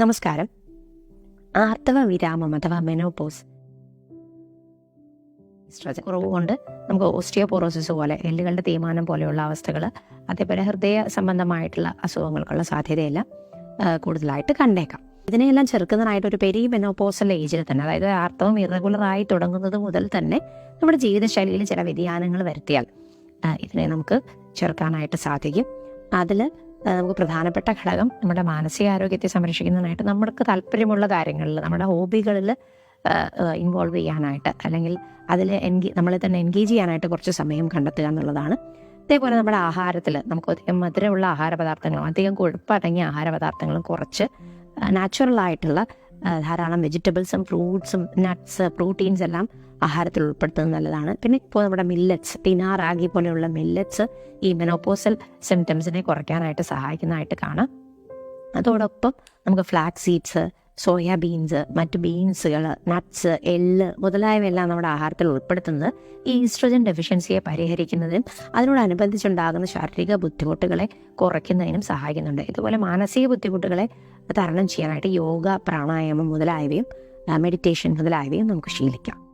നമസ്കാരം. ആർത്തവ വിരാമം അഥവാ മെനോപോസ് കുറവ് കൊണ്ട് നമുക്ക് ഓസ്റ്റിയോപോറോസിസ് പോലെ എല്ലുകളുടെ തേയ്മാനം പോലെയുള്ള അവസ്ഥകൾ അതേപോലെ ഹൃദയ സംബന്ധമായിട്ടുള്ള അസുഖങ്ങൾക്കുള്ള സാധ്യതയെല്ലാം കൂടുതലായിട്ട് കണ്ടേക്കാം. ഇതിനെയെല്ലാം ചെറുക്കുന്നതിനായിട്ട് ഒരു പെരി മെനോപോസൽ ഏജിൽ തന്നെ അതായത് ആർത്തവം ഇറഗുലറായി തുടങ്ങുന്നത് മുതൽ തന്നെ നമ്മുടെ ജീവിതശൈലിയിൽ ചില വ്യതിയാനങ്ങൾ വരുത്തിയാൽ ഇതിനെ നമുക്ക് ചെറുക്കാനായിട്ട് സാധിക്കും. അതിൽ നമുക്ക് പ്രധാനപ്പെട്ട ഘടകം നമ്മുടെ മാനസികാരോഗ്യത്തെ സംരക്ഷിക്കുന്നതിനായിട്ട് നമ്മൾക്ക് താല്പര്യമുള്ള കാര്യങ്ങളിൽ നമ്മുടെ ഹോബികളിൽ ഇൻവോൾവ് ചെയ്യാനായിട്ട് അല്ലെങ്കിൽ അതിൽ എൻഗേ നമ്മളെ തന്നെ എൻഗേജ് ചെയ്യാനായിട്ട് കുറച്ച് സമയം കണ്ടെത്തുക എന്നുള്ളതാണ്. അതേപോലെ നമ്മുടെ ആഹാരത്തിൽ നമുക്ക് അധികം മധുരമുള്ള ആഹാര പദാർത്ഥങ്ങളും അധികം കൊഴുപ്പടങ്ങിയ ആഹാര പദാർത്ഥങ്ങളും കുറച്ച് നാച്ചുറൽ ആയിട്ടുള്ള ധാരാളം വെജിറ്റബിൾസും ഫ്രൂട്ട്സും നട്ട്സ് പ്രോട്ടീൻസ് എല്ലാം ആഹാരത്തിൽ ഉൾപ്പെടുത്തുന്നത് നല്ലതാണ്. പിന്നെ ഇപ്പോൾ നമ്മുടെ മില്ലറ്റ്സ് തിനാർ റാഗി പോലെയുള്ള മില്ലറ്റ്സ് ഈ മെനോപോസൽ സിംറ്റംസിനെ കുറയ്ക്കാനായിട്ട് സഹായിക്കുന്നതായിട്ട് കാണാം. അതോടൊപ്പം നമുക്ക് ഫ്ലാക്സ് സീഡ്സ് സോയാ ബീൻസ് മറ്റ് ബീൻസുകൾ നട്ട്സ് എള്ള് മുതലായവയെല്ലാം നമ്മുടെ ആഹാരത്തിൽ ഉൾപ്പെടുത്തുന്നത് ഈ ഈസ്ട്രജൻ ഡെഫിഷ്യൻസിയെ പരിഹരിക്കുന്നതിനും അതിനോടനുബന്ധിച്ചുണ്ടാകുന്ന ശാരീരിക ബുദ്ധിമുട്ടുകളെ കുറയ്ക്കുന്നതിനും സഹായിക്കുന്നുണ്ട്. ഇതുപോലെ മാനസിക ബുദ്ധിമുട്ടുകളെ തരണം ചെയ്യാനായിട്ട് യോഗ പ്രാണായാമം മുതലായവയും മെഡിറ്റേഷൻ മുതലായവയും നമുക്ക് ശീലിക്കാം.